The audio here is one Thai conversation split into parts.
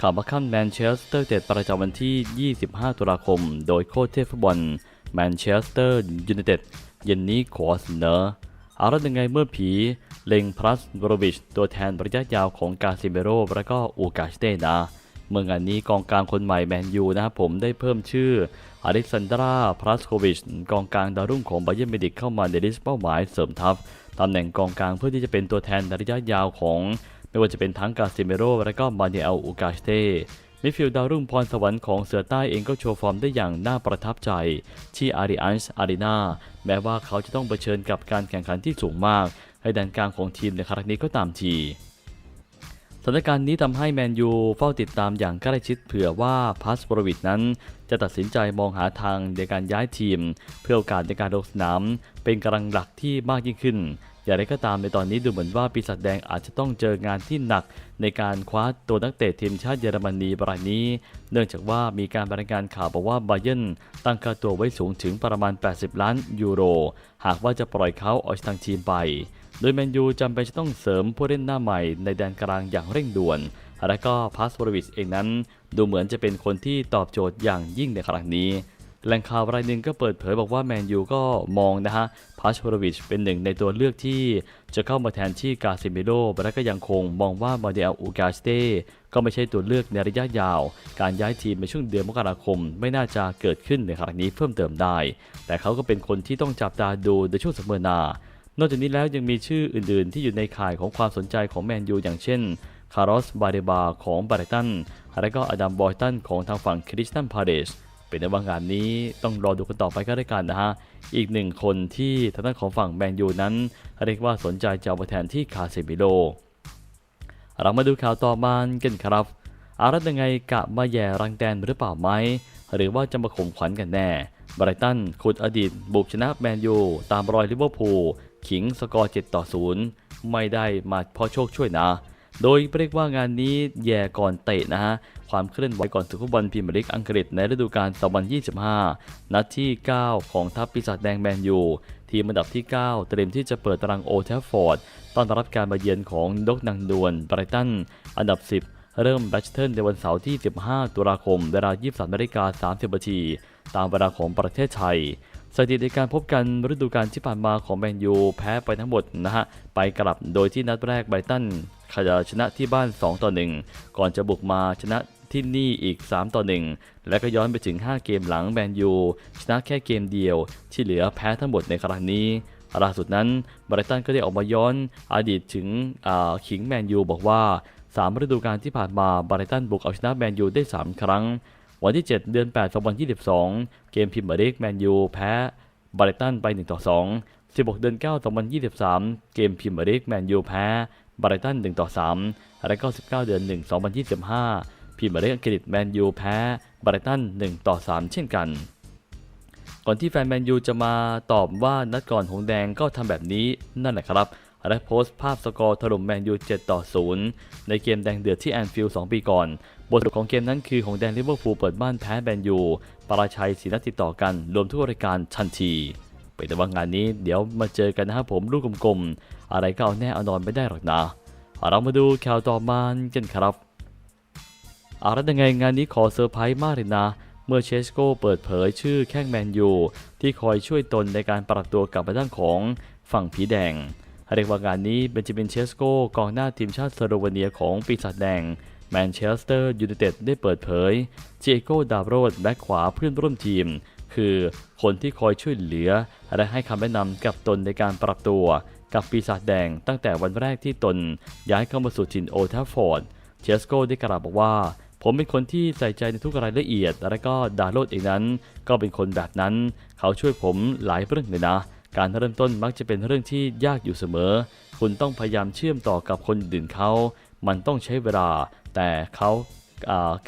ข่าวมาขั้นแมนเชสเตอร์เต็ดประจำวันที่ 25 ตุลาคม โดยโค้ชเทพฟุตบอลแมนเชสเตอร์ยูไนเต็ดเย็นนี้ขอเสนออาละยังไงเมื่อผี เลงพลัสบรวิช ตัวแทนระยะยาวของกาซิเมโรและก็อูกาสเตนะเมื่องานนี้กองกลางคนใหม่แมนยูนะครับผมได้เพิ่มชื่ออเล็กซานดราพลัสโควิช กองกลางดาวรุ่งของบาเยร์นมิวนิกเข้ามาในลิสต์เป้าหมายเสริมทัพตำแหน่งกองกลางเพื่อที่จะเป็นตัวแทนระยะยาวของ ไม่ว่าจะเป็นทั้งกาซิเมโรและก็มาเนเอลอูกาสเตมิดฟิลด์ดาวรุ่งพรสวรรค์ของเสือใต้เองก็โชว์ฟอร์มได้อย่างน่าประทับใจ ที่อาริอันส์อารีนาแม้ว่าเขาจะต้องเผชิญกับการแข่งขันที่สูงมาก ให้แดนกลางของทีมในครั้งนี้ก็ตามทีสถานการณ์นี้ทำให้แมนยูเฝ้าติดตามอย่างใกล้ชิดเผื่อว่าพัสบรวิดนั้น จะตัดสินใจมองหาทางในการย้ายทีม เพื่อโอกาสในการลงสนาม เป็นกำลังหลักที่มากยิ่งขึ้น อย่างไรก็ตามในตอนนี้ดูเหมือนว่าปีศาจแดงอาจจะต้องเจองานที่หนัก ในการคว้าตัวนักเตะทีมชาติเยอรมนีรายนี้ เนื่องจากว่ามีการรายงานข่าวบอกว่าบาเยร์นตั้งค่าตัวไว้สูงถึงประมาณ 80 ล้านยูโร หากว่าจะปล่อยเขาออกจากทางทีมไป โดยแมนยูจำเป็นจะต้องเสริมผู้เล่นหน้าใหม่ในแดนกลางอย่างเร่งด่วน และก็พาสโบรวิชเองนั้น ดูเหมือนจะเป็นคนที่ตอบโจทย์อย่างยิ่งในครั้งนี้ แหล่งข่าวรายหนึ่งก็เปิดเผยบอกว่าแมนยูก็มองนะฮะพาสบรวิชเป็นหนึ่งในตัวเลือกที่จะเข้ามาแทนที่กาซิเมโรและก็ยังคงมองว่ามาเดลอูกาสเต้ก็ไม่ใช่ตัวเลือกในระยะยาว การย้ายทีมในช่วงเดือนมกราคม ไม่น่าจะเกิดขึ้นในครั้งนี้เพิ่มเติมได้ แต่เขาก็เป็นคนที่ต้องจับตาดูในช่วงเสมอหนานอกจากนี้แล้วยังมีชื่ออื่น ๆ ที่อยู่ในข่ายของความสนใจของแมนยูอย่างเช่นคาร์ลอสบาเดบาของบาร์ตัน และก็อดัมบอยตันของทางฝั่งคริสตันพาเดส เป็นในว่างานนี้ต้องรอดูกันต่อไปก็ได้กันนะฮะ อีกหนึ่งคนที่ทางด้านของฝั่งแมนยูนั้น เรียกว่าสนใจจะเอาไปแทนที่คาเซมิโล เรามาดูข่าวต่อมากันครับ อารัตยังไงกะมาแย่รังแตนหรือเปล่าไหม หรือว่าจะมาข่มขวัญกันแน่บรตันขุดอดีต บุกชนะแมนยู ตามรอยลิเวอร์พูลขิงสกอร์ 7 ต่อ 0 ไม่ได้มาเพราะโชคช่วยนะ โดยเรียกว่างานนี้แย่ก่อนเตะนะฮะ ความเคลื่อนไหวก่อนศึกฟุตบอลพรีเมียร์ลีกอังกฤษในฤดูกาล 2025 นัดที่ 9 ของทัพปีศาจแดงแมนยูทีมอันดับที่ 9 เตรียมที่จะเปิดตารางโอลด์แทฟฟอร์ดต้อนรับการมาเยือนของดกนางดวนไบรตัน อันดับ 10 เริ่มแบชเทิลในวันเสาร์ที่ 15 ตุลาคม เวลา 23นาฬิกา30นาทีตามเวลาของประเทศไทยสถิติในการพบกันฤดูกาลที่ผ่านมาของแมนยูแพ้ไปทั้งหมดนะฮะ ไปกลับโดยที่นัดแรกไบรตันขยชนะที่บ้าน 2 ต่อ 1 ก่อนจะบุกมาชนะ ที่นี่อีก 3 ต่อ 1 และก็ย้อนไปถึง 5 เกมหลังแมนยูชนะแค่เกมเดียว ที่เหลือแพ้ทั้งหมดในครั้งนี้ล่าสุดนั้นบรตันก็ได้ออกมาย้อนอดีตถึงขิงแมนยูบอกว่า3ฤดูกาลที่ผ่านมาบรตันบุกเอาชนะแมนยูได้ 3 ครั้ง วันที่ 7 เดือน 8 2022 เกมพิมเบรกแมนยูแพ้บรตันไป1ต่อ2 16 เดือน 9 2023 เกมพิมเบรกแมนยูแพ้บรตัน1ต่อ3และก็19 เดือน 1 2025 พิมเบร์ลีกอังกฤษแมนยูแพ้บรตัน1ต่อ 3 เช่นกัน ก่อนที่แฟนแมนยูจะมาตอบว่านัดก่อนหงแดงก็ทำแบบนี้นั่นแหละครับ และโพสต์ภาพสกอร์ถล่มแมนยู7ต่อ 0 ในเกมแดงเดือดที่แอนฟิลด์2ปีก่อน บทสรุปของเกมนั้นคือหงแดงลิเวอร์พูลเปิดบ้านแพ้แมนยูปราชัยสีนัดติดต่อกัน รวมทุกรายการทันทีเป็นแต่ว่างานนี้เดี๋ยวมาเจอกันนะครับผมลูกกลมๆ อะไรก็เอาแน่เอานอนไม่ได้หรอกนะ เรามาดูข่าวต่อมากันครับ อารัตยังไงงานนี้ขอเซอร์ไพรส์มากเลยนะ เมื่อเชสโกเปิดเผยชื่อแข้งแมนยู ที่คอยช่วยตนในการปรับตัวกลับมาด้านของฝั่งผีแดงเรียกว่างานนี้เบนจามินเชสโกกองหน้าทีมชาติสโลวาเนียของปีศาจแดงแมนเชสเตอร์ยูไนเต็ดได้เปิดเผยเจโกดาโรดแบ็คขวาเพื่อนร่วมทีม คือคนที่คอยช่วยเหลือ และให้คำแนะนำกับตนในการปรับตัว กับปีศาจแดงตั้งแต่วันแรกที่ตนย้ายเข้ามาสู่ถิ่นโอทัฟฟอร์ดเชสโกได้กล่าวบอกว่า ผมเป็นคนที่ใส่ใจในทุกรายละเอียด และก็ดาโรดเองนั้น ก็เป็นคนแบบนั้น เขาช่วยผมหลายเรื่องเลยนะ การเริ่มต้นมักจะเป็นเรื่องที่ยากอยู่เสมอ คุณต้องพยายามเชื่อมต่อกับคนอื่นเขา มันต้องใช้เวลา แต่เขา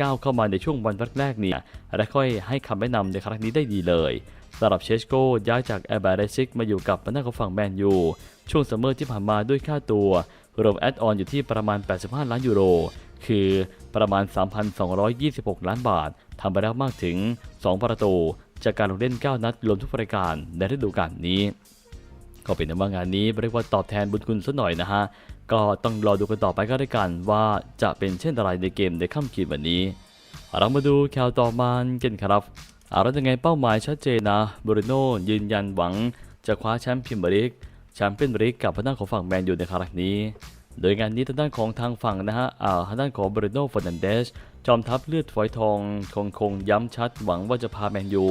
ก้าวเข้ามาในช่วงวันแรกๆเนี่ย และค่อยให้คำแนะนำในครั้งนี้ได้ดีเลยสำหรับเชสโกย้ายจากแอร์บาร์ซิกมาอยู่กับมานั่งของฝั่งแมนยูช่วงซัมเมอร์ที่ผ่านมาด้วยค่าตัว รวมแอดออนอยู่ที่ประมาณ 85 ล้านยูโร คือประมาณ 3,226 ล้านบาท ทำไปแล้วมากถึง 2 ประตู จากการลงเล่น 9 นัดรวมทุกรายการในฤดูกาลนี้ ก็เป็นว่างานนี้เรียกว่าตอบแทนบุญคุณซะหน่อยนะฮะ ก็ต้องรอดูกันต่อไปก็ได้กันว่าจะเป็นเช่นไรในเกมในค่ำคืนวันนี้ เรามาดูข่าวต่อมากันครับเอาแล้วยังไงเป้าหมายชัดเจนนะบรูโน่ยืนยันหวังจะคว้าแชมป์พรีเมียร์ลีก แชมเปี้ยนลีกกับทางด้านของฝั่งแมนยูในครั้งนี้ โดยงานนี้ทางด้านของทางฝั่งนะฮะอ่าทางด้านของบรูโน่ฟอร์นันเดสจอมทัพเลือดฝอยทองคงคงย้ำชัดหวังว่าจะพาแมนยู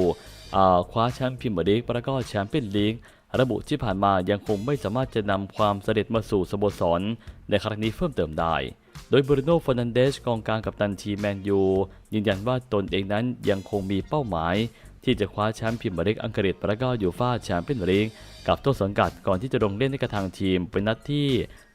อ่าคว้าแชมป์พรีเมียร์ลีกแล้วก็แชมเปี้ยนลีกระบุที่ผ่านมายังคงไม่สามารถจะนำความเสด็จมาสู่สโมสรในครั้งนี้เพิ่มเติมได้ โดยบรูโน่ฟอร์นันเดสกองกลางกับตันทีแมนยูยืนยันว่าตนเองนั้นยังคงมีเป้าหมาย ที่จะคว้าแชมป์พรีเมียร์ลีกอังกฤษและก็ยูฟ่าแชมเปี้ยนลีกกับต้นสังกัดก่อนที่จะลงเล่นให้กับทางทีม เป็นนัดที่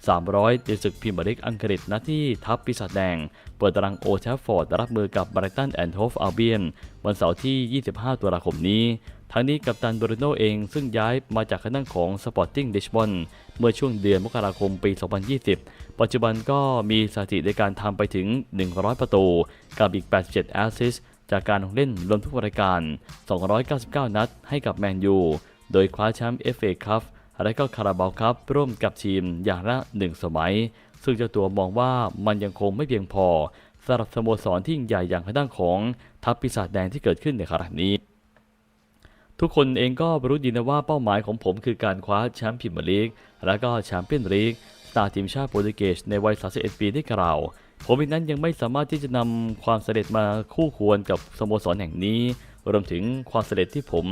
300ในศึกพรีเมียร์ลีกอังกฤษนัดที่ทัพปีศาจแดง เปิดตารางโอแทฟฟอร์ดรับมือกับไบรตันแอนด์โฮฟอัลเบียนวันเสาร์ที่ 25 ตุลาคมนี้ทั้งนี้กัปตันบรูโนเองซึ่งย้ายมาจากคณะของสปอร์ติ้งดิชบอนเมื่อช่วงเดือนมกราคมปี 2020 ปัจจุบันก็มีสถิติในการทำไปถึง 100 ประตู กับอีก 87 แอสซิสต์ จากการลงเล่นรวมทุกรายการ 299 นัดให้กับแมนยู โดยคว้าแชมป์ FA คัพและก็คาราบาวคัพร่วมกับทีมอย่างละ1สมัย ซึ่งเจ้าตัวมองว่ามันยังคงไม่เพียงพอสำหรับสโมสรที่ยิ่งใหญ่อย่างทางด้านของทัพปีศาจแดงที่เกิดขึ้นในครั้งนี้ ทุกคนเองก็รู้ดีนะว่าเป้าหมายของผมคือการคว้าแชมป์พรีเมียร์ลีกและก็แชมเปี้ยนลีกสตาร์ทีมชาติโปรตุเกสในวัย 31 ปีได้กล่าว ผมเองนั้นยังไม่สามารถที่จะนำความสำเร็จมาคู่ควรกับสโมสรแห่งนี้ รวมถึงความสำเร็จที่ผม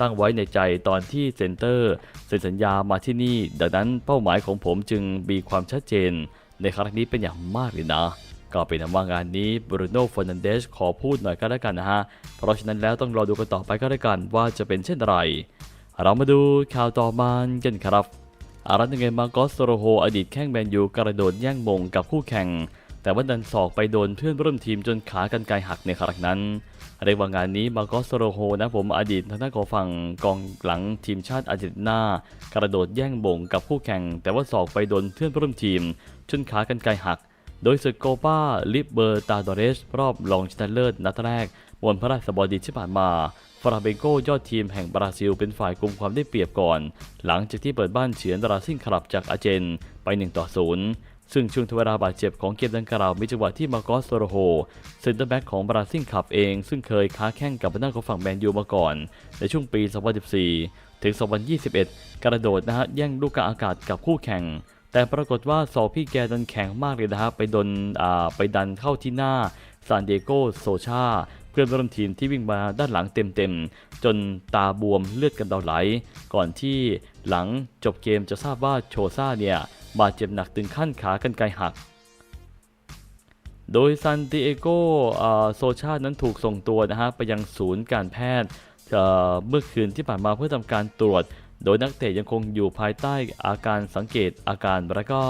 ตั้งไว้ในใจตอนที่เซ็นเตอร์เซ็นสัญญามาที่นี่ ดังนั้นเป้าหมายของผมจึงมีความชัดเจน ในครั้งนี้เป็นอย่างมากเลยนะก็เป็นว่างานนี้บรูโน่ฟอนันเดสขอพูดหน่อยก็แล้วกันนะฮะ เพราะฉะนั้นแล้วต้องรอดูกันต่อไปก็แล้วกันว่าจะเป็นเช่นไร เรามาดูข่าวต่อมากันครับอารัตยังไงมาโกอสโซโรโฮอดีตแข้งแมนยูกระโดดแย่งมงกับคู่แข่ง แต่ว่าดันศอกไปโดนเพื่อนร่วมทีมจนขากันไกลหักในครั้งนั้นเรียกว่างานนี้มาโกสโรโฮนะผมอดีตทางด้านของฝั่งกองหลังทีมชาติอาร์เจนตินากระโดดแย่งมงกับคู่แข่ง แต่ว่าศอกไปโดนเพื่อนร่วมทีมจนขากันไกลหัก โดยศึกโกปาลิเบอร์ตาดอเรส รอบรองชนะเลิศนัดแรกวันพระราชบดีที่ผ่านมาฟราเบโกยอดทีมแห่งบราซิลเป็นฝ่ายกุมความได้เปรียบก่อน หลังจากที่เปิดบ้านเฉือนบราซิลคลับจากอาเจนไป1ต่อ0 ซึ่งช่วงทเวลาบาดเจ็บของเกมดังกล่าวมีจังหวะที่มาโกสโซโรโฮเซนเตอร์แบ็กของบราซิลคลับเอง ซึ่งเคยค้าแข่งกับหน้าของฝั่งแมนยูมาก่อน ในช่วงปี 2014 ถึง 2021 กระโดดนะฮะแย่งลูกกาอากาศกับคู่แข่ง แต่ปรากฏว่าศอกพี่แกดันแข็งมากเลยนะฮะไปดนอ่าไปดันเข้าที่หน้าซานเอโกโซชาเพื่อนร่วมทีมที่วิ่งมาด้านหลังเต็มๆ จนตาบวมเลือดกันเดาไหล ก่อนที่หลังจบเกมจะทราบว่าโชซ่าเนี่ย บาดเจ็บหนักถึงขั้นขากันไกลหัก โดยซานติเอโกโซชาตนั้นถูกส่งตัวนะฮะไปยังศูนย์การแพทย์เมื่อคืนที่ผ่านมาเพื่อทำการตรวจ โดยนักเตะยังคงอยู่ภายใต้อาการสังเกตอาการและก็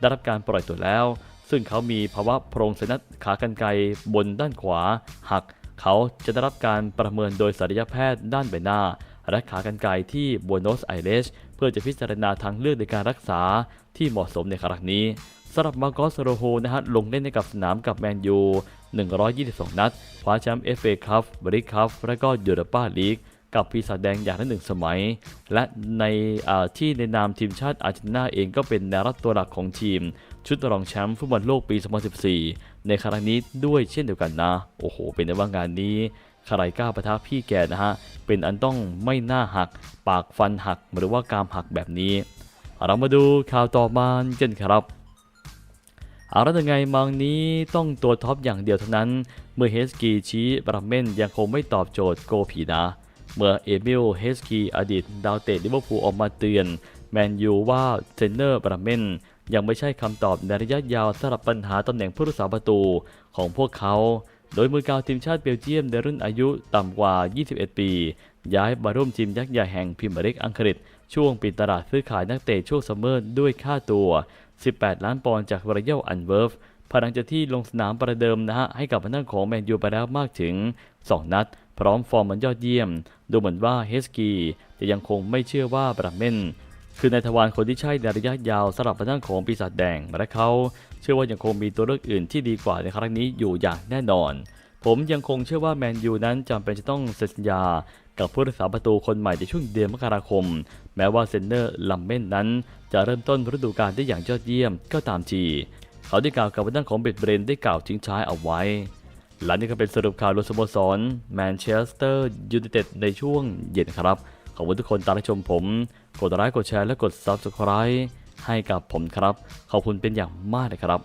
ได้รับการปล่อยตัวแล้ว ซึ่งเขามีภาวะโพรงไซนัสขากรรไกรบนด้านขวาหัก เขาจะได้รับการประเมินโดยศัลยแพทย์ด้านใบหน้า และขากรรไกรที่บัวโนสไอเรสเพื่อจะพิจารณาทางเลือกในการรักษาที่เหมาะสมในครั้งนี้สำหรับมาโกอสโรโฮนะฮะลงเล่นในกับสนามกับแมนยู 122 นัดคว้าแชมป์ FA คัพบริคัพและก็ยูโรปาลีกกับปีศาจแดงอย่างละหนึ่งสมัย และในที่ในนามทีมชาติอาร์เจนตินาเองก็เป็นแนวรับตัวหลักของทีม ชุดรองแชมป์ฟุตบอลโลกปี 2014 ในครั้งนี้ด้วยเช่นเดียวกันนะ โอ้โห เป็นในว่างานนี้ ใครกล้าประทะพี่แกนะฮะ เป็นอันต้องไม่หน้าหัก ปากฟันหักหรือว่ากามหักแบบนี้ เรามาดูข่าวต่อมากันครับเอาแล้วยังไงมังนี้ต้องตัวท็อปอย่างเดียวเท่านั้น เมื่อเฮสกีชี้บราเมนยังคงไม่ตอบโจทย์โกผีนะ เมื่อเอมิลเฮสกีอดีตดาวเตะลิเวอร์พูลออกมาเตือน แมนยูว่าเทรนเนอร์บราเมนยังไม่ใช่คำตอบในระยะยาวสำหรับปัญหาตำแหน่งผู้รักษาประตูของพวกเขา โดยมือกาวทีมชาติเบลเยียมในรุ่นอายุต่ำกว่า 21 ปี ย้ายมาร่วมทีมยักษ์ใหญ่แห่งพรีเมียร์ลีกอังกฤษ ช่วงปิดตลาดซื้อขายนักเตะช่วงซัมเมอร์ด้วยค่าตัว 18 ล้านปอนด์จากรอยัลอันเวิร์ฟภายหลังจากที่ลงสนามประเดิมนะฮะให้กับพนักของแมนยูไปแล้วมากถึง 2 นัด พร้อมฟอร์มมันยอดเยี่ยม ดูเหมือนว่าเฮสกีจะยังคงไม่เชื่อว่าบราเมน คือในายทวารคนที่ใช่ในระยะยาวสำหรับพนักของปีศาจแดง และเขาเชื่อว่ายังคงมีตัวเลือกอื่นที่ดีกว่าในครั้งนี้อยู่อย่างแน่นอน ผมยังคงเชื่อว่าแมนยูนั้นจำเป็นจะต้องเซ็นสัญญากับผู้รักษาประตูคนใหม่ในช่วงเดือนมกราคม แม้ว่าเซนเนอร์ลัมเมนนั้น จะเริ่มต้นฤดูกาลได้อย่างยอดเยี่ยมก็ตามทีเขาได้กล่าวกับวันด้านของเบดเบรนได้กล่าวทิ้งท้ายเอาไว้และนี่ก็เป็นสรุปข่าวรวมสโมสรแมนเชสเตอร์ยูไนเต็ดในช่วงเย็นครับ ขอบคุณทุกคนตามรับชมผม กดไลค์กดแชร์และกด Subscribe ให้กับผมครับ ขอบคุณเป็นอย่างมากเลยครับ